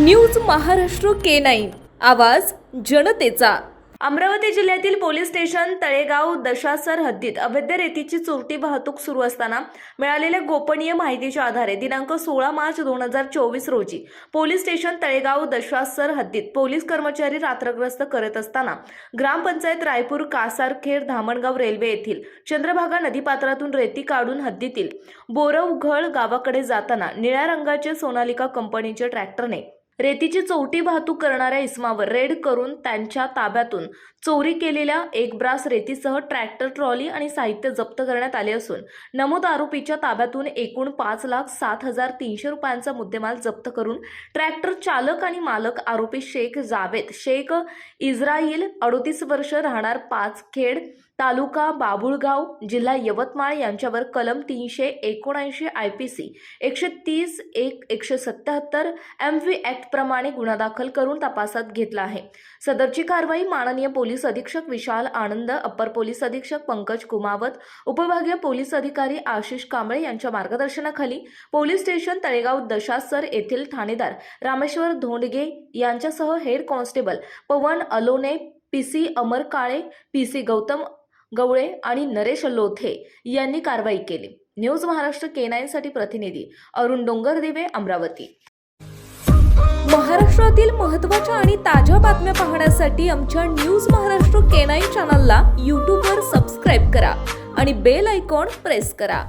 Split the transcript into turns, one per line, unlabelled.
News Maharashtra K nine. आवाज जनतेचा. अमरावती जिल्ह्यातील पोलीस स्टेशन तळेगाव दशासर हद्दीत अवैध रेतीची चोरटी वाहतूक सुरू असताना मिळालेल्या गोपनीय माहितीच्या आधारे दिनांक सोळा मार्च दोन हजार चोवीस रोजी पोलीस स्टेशन तळेगाव दशासर हद्दीत पोलीस कर्मचारी रात्रग्रस्त करत असताना ग्रामपंचायत रायपूर कासारखेड धामणगाव रेल्वे येथील चंद्रभागा नदीपात्रातून रेती काढून हद्दीतील बोरवघळ गावाकडे जाताना निळ्या रंगाचे सोनालिका कंपनीच्या ट्रॅक्टरने रेतीची चौटी वाहतूक करणाऱ्या इसमावर रेड करून त्यांच्या ताब्यातून चोरी केलेल्या एक ब्रास रेतीसह ट्रॅक्टर ट्रॉली आणि साहित्य जप्त करण्यात आले असून नमूद आरोपीच्या ताब्यातून एकूण पाच लाख सात हजार तीनशे रुपयांचा मुद्देमाल जप्त करून ट्रॅक्टर चालक आणि मालक आरोपी शेख जावेद शेख इस्राईल अडोतीस वर्ष राहणार पाच खेड तालुका बाबुळगाव जिल्हा यवतमाळ यांच्यावर कलम तीनशे एकोणऐंशी आय पी सी एकशे तीस एक एकशे सत्याहत्तर एम व्ही ॲक्टप्रमाणे गुन्हा दाखल करून तपासात घेतला आहे. सदरची कारवाई माननीय पोलीस अधीक्षक विशाल आनंद अप्पर पोलीस अधीक्षक पंकज कुमावत उपविभागीय पोलीस अधिकारी आशिष कांबळे यांच्या मार्गदर्शनाखाली पोलीस स्टेशन तळेगाव दशासर येथील ठाणेदार रामेश्वर धोंडगे यांच्यासह head constable Pawan Alone P C Amar Kale P C Gautam Gawale आणि नरेश लोथे यांनी कारवाई केली. न्यूज महाराष्ट्र के साठी प्रतिनिधी अरुण डोंगरदेवे अमरावती. महाराष्ट्रातील महत्त्वाच्या आणि ताज्या बातम्या पाहण्यासाठी आमच्या न्यूज महाराष्ट्र केनाई चॅनलला यूट्यूबवर सबस्क्राईब करा आणि बेल आयकॉन प्रेस करा.